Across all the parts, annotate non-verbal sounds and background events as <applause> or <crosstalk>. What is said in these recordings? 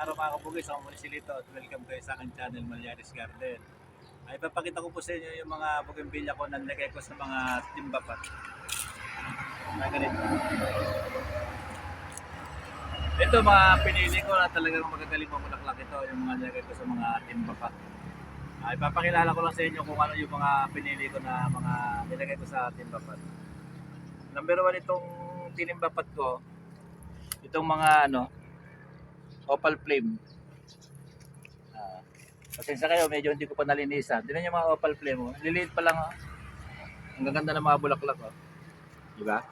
araw mga kabugis, ako muli si Lito at welcome kayo sa aking channel Malyaris Garden. Ay papakita ko po sa inyo yung mga bougainvillea ko na nilagay ko sa mga timbapat. Na ganito. Ito mga pinili ko na talagang magagaling mamulaklak ito, yung mga nilagay ko sa mga timbapat. Ay papakilala ko lang sa inyo kung ano yung mga pinili ko na mga nilagay ko sa timbapat. Number one itong tinimbapat ko, itong mga ano, opal flame. Ah, pasensya kayo, medyo hindi ko pa nalinisan. Tingnan niyo mga opal flame. Oh. Liliit pa lang. Oh. Ang gaganda ng mga bulaklak. Oh. Di ba?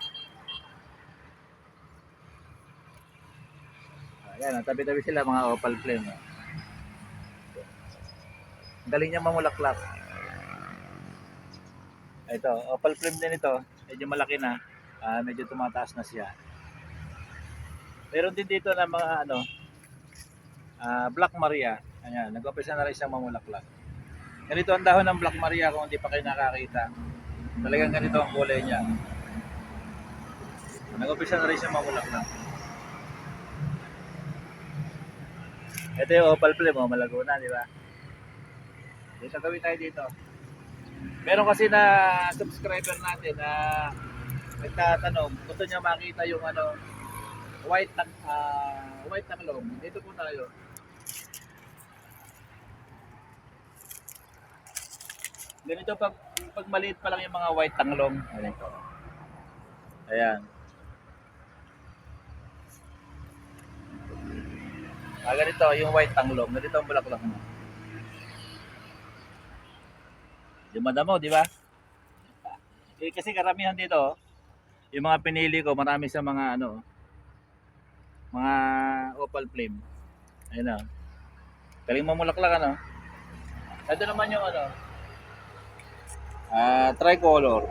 Ayan, tabi-tabi sila mga opal flame. Oh. Galing niya mamulaklak. Ito, opal flame din ito. Medyo malaki na. Ah, medyo tumataas na siya. Meron din dito na mga ano, ah, Black Maria. Ayan, nag-umpisa na rin siyang mamulaklak. Ganito ang dahon ng Black Maria kung hindi pa kayo nakakita. Talagang ganito ang kulay niya. Nag-umpisa na rin siyang mamulaklak. Ito yung opal flame, oh, malago na, di ba? Dito gawin tayo dito. Meron kasi na subscriber natin na nagtatanong, gusto niya makita yung ano, white tang ah, white tanglong. Dito po tayo. Ganito pag pag maliit pa lang yung mga white tanglong. Ganito. Ayan. Ah, ganito yung white tanglong. Ganito ang bulaklak mo. Yung madamo, di ba? Eh, kasi karamihan dito, yung mga pinili ko, marami sa mga ano, mga opal flame. Ayun na. Galing mamulaklak ano. Ito naman yung ano, ah tricolor.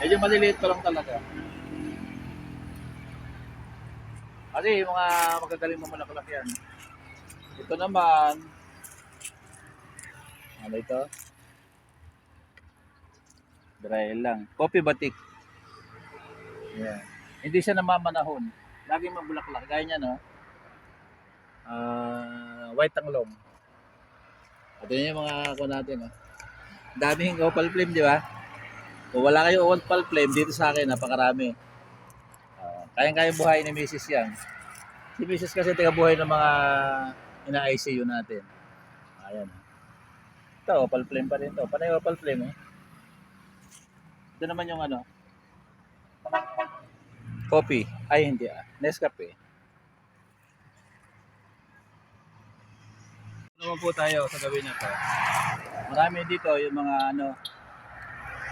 Medyo maliliit pa lang talaga. Kasi mga magagaling mamulaklak yan. Ito naman, ano ito? Dry lang. Coffee batik. Yan. Hindi siya namamanahon. Laging mabulaklak. Gaya niya, no? Ah, white tanglong. Ito yun yung mga ako natin, no? Daming opal flame, di ba? Kung wala kayo opal flame, dito sa akin, napakarami. Ah, kayang-kayang buhay ni Mrs. yan. Si Mrs. kasi buhay ng mga ina-ICU natin. Ayan. Ito, opal flame pa rin to. Panay opal flame, oh. Ito naman yung ano. Coffee. Ay, hindi ah. Nescafe. Ano naman po tayo sa gawin na to. Marami dito yung mga ano,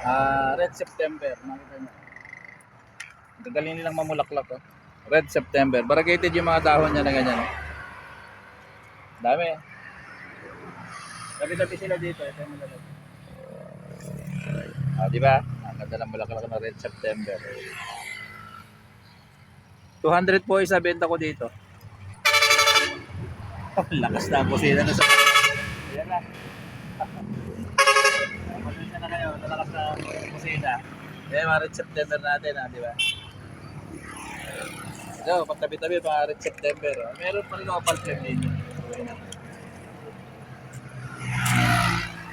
ah Red September. Nakita nyo. Gagaling nilang mamulaklak. Oh. Red September. Variegated yung mga dahon niya na ganyan. oh. Dami. Tabi-tabi sila dito. Ito yung malalaki. Ah, di ba? Ang ganda ng bulaklak na Red September. 200 po isa benta ko dito. Oh, <laughs> lakas na po sila na sa... Ayan na. Pasensya na kayo, nalakas na kusina. Mga Red September natin, ha, di ba? Ito, pagtabi-tabi, mga Red September. Oh. Meron pa rin opal flame dito.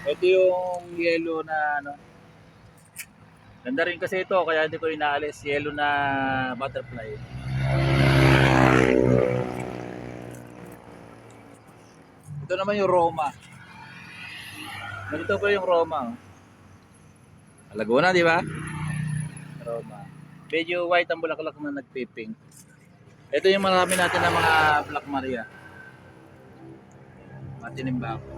Ito yung yellow na ano. Ganda rin kasi ito, kaya hindi ko inaalis. Yellow na butterfly. Ito naman yung Roma. Ganito po yung Roma. Laguna, di ba? Roma. Medyo white ang bulaklak na nagpiping. Ito yung marami natin ng mga Black Maria. Matinimba ko.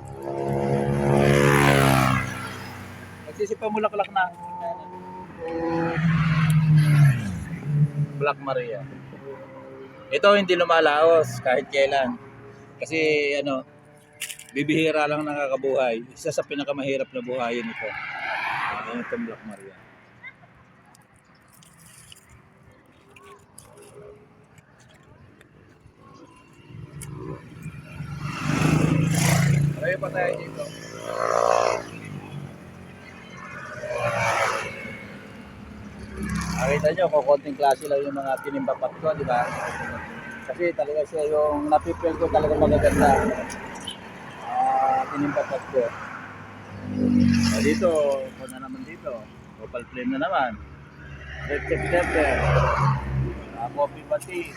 Nagsisipa bulaklak na. Black Maria. Ito hindi lumalaos kahit kailan. Kasi ano, bibihira lang nakakabuhay. Isa sa pinakamahirap na buhayin ito. Ayan itong Black Maria. Marami pa tayo dito. Nakita nyo, kung konting klase lang yung mga tinimbapat ko, di ba? Kasi talaga siya yung napipil ko talaga magaganda. Ah, tinimbapat ko. Ah, dito, kung na naman dito. Opal flame na naman. Red September. Ah, coffee pati.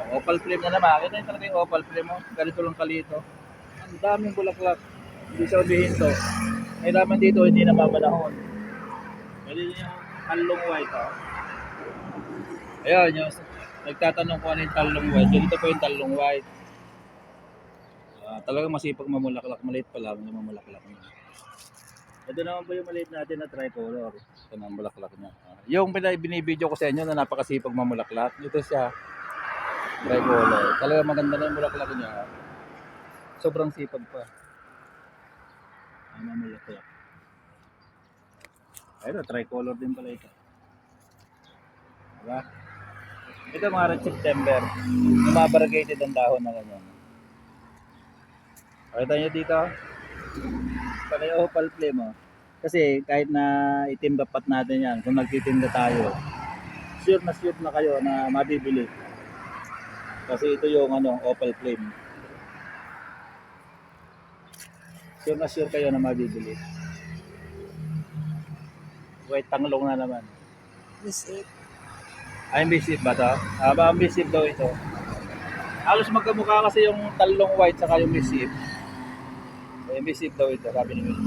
Oh, opal flame na naman. Ito yung talaga yung opal flame mo. Ganito lang kalito. Ang daming bulaklak. Hindi siya umihinto. May laman dito, hindi na mamanahon. Pwede yung talong white, oh. Ayan, yung nagtatanong ko ano yung talong white. Ganito po yung talong white. Ah, talagang masipag mamulaklak. Maliit pa lang yung mamulaklak niya. Ito naman po yung maliit natin na tricolor. Ito na ang bulaklak niya. Ah, yung binibideo ko sa inyo na napakasipag mamulaklak. Ito siya. Tricolor. Talagang maganda na yung bulaklak niya. Sobrang sipag pa. Ang mamulaklak. Ayun, tricolor din pala ito. Diba? Ito mga red September. Variegated ang dahon na ganyan. Pakita nyo dito. Yung opal flame oh. Kasi kahit na itim dapat natin yan, kung nagtitinda tayo, sure na sure na kayo na mabibili. Kasi ito yung ano, opal flame. Sure na sure kayo na mabibili. Wait, tanglong na naman. Miss it. Ay, bisip ba to? Ah, ba bisip daw ito. Halos magkamukha kasi yung talong white saka yung bisip. Bisip daw ito, sabi ni Will.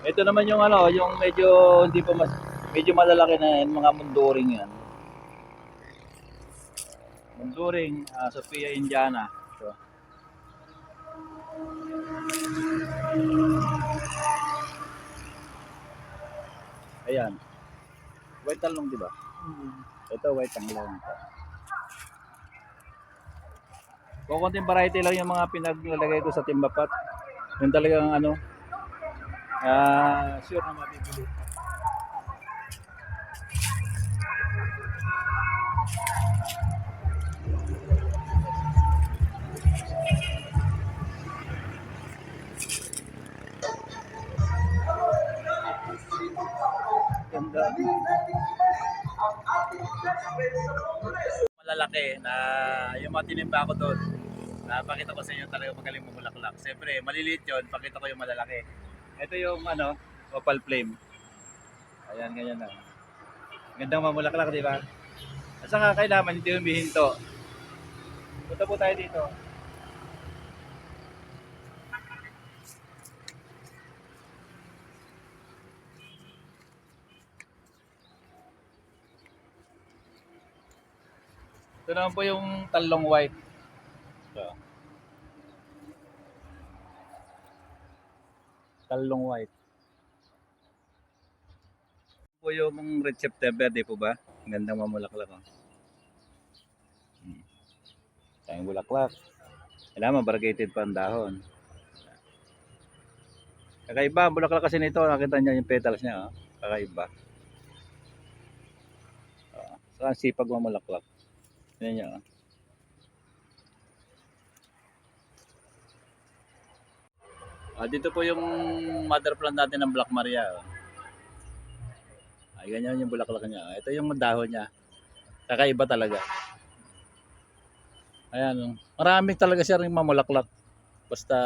Ito naman yung ano, yung medyo hindi pa mas medyo malalaki na yan, mga munduring yan. Munduring, ah, Sophia Indiana. Ito. Ayan. White talong, di ba? Hmm. Ito, white talong. Kukunting variety lang yung mga pinaglalagay ko sa timbapat. Yung talagang ano, ah sure na mabibili. Malalaki na yung mga tinimba ko doon. Napakita ko sa inyo talaga magaling mamulaklak. Siyempre, maliliit yun. Pakita ko yung malalaki. Ito yung ano, opal flame. Ayan, ganyan na. Gandang mamulaklak, di ba? At saka kailangan hindi yung bihinto. Punta po tayo dito. Ito naman po yung talong white. Ito. Talong white. Po yung red September, di po ba? Ang gandang mamulaklak. Oh. Hmm. Tayong bulaklak. Kailangan variegated pa ang dahon. Kakaiba bulaklak kasi nito. Nakita niyo yung petals niya. Oh. Kakaiba. Oh. Ang sipag mamulaklak. Yan niya. oh. Ah, dito po yung mother plant natin ng Black Maria. Oh. Ay, ganyan yung bulaklak niya. Ito yung dahon niya. Kakaiba talaga. Ayan. oh. Marami talaga siya rin mamulaklak. Basta,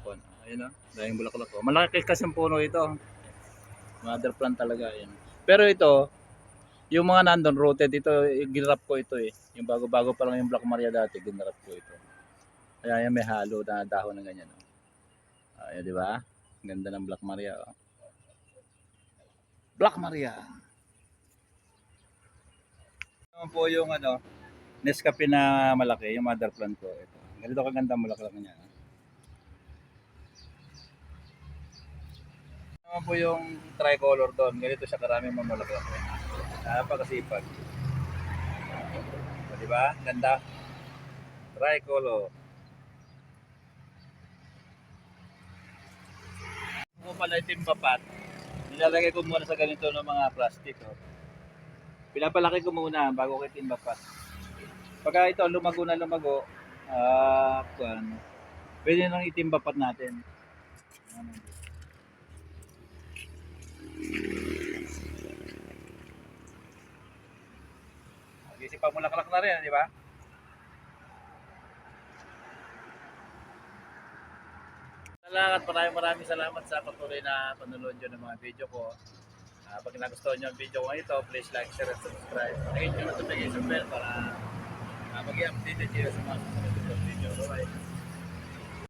kon. Ayun o. Dahil bulaklak ko. Malaki kasi yung puno ito. Mother plant talaga. Ayan. Pero ito, yung mga nandun rooted, ito, ginrap ko ito eh. Yung bago-bago pa lang yung Black Maria dati, ginrap ko ito. Kaya yan may halo na dahon na ganyan. Oh. Ayan, di ba? Ganda ng Black Maria. Oh. Black Maria. Ito po yung ano, Nescafe na malaki, yung mother plant ko. Ito. Ganito kaganda ang bulaklak niya. Naman po yung tricolor doon. Ganito siya karaming mamulaklak. Napakasipag. O, di ba? Ganda. Tricolor. pala itim papat, nilalagay ko muna sa ganito ng mga plastic. Oh. Pinapalaki ko muna bago ko itim papat. Pagka ito lumago na lumago, ah, uh, ano, pwede nang itim papat natin. Kasi pag mulaklak na rin, di ba? Salamat, maraming maraming salamat sa patuloy na panonood nyo ng mga video ko. Ah, pag nagustuhan nyo ang video ko ito, please like, share, at subscribe. Hit nyo notification bell para uh, mag-i-update kayo sa mga susunod video. Bye-bye.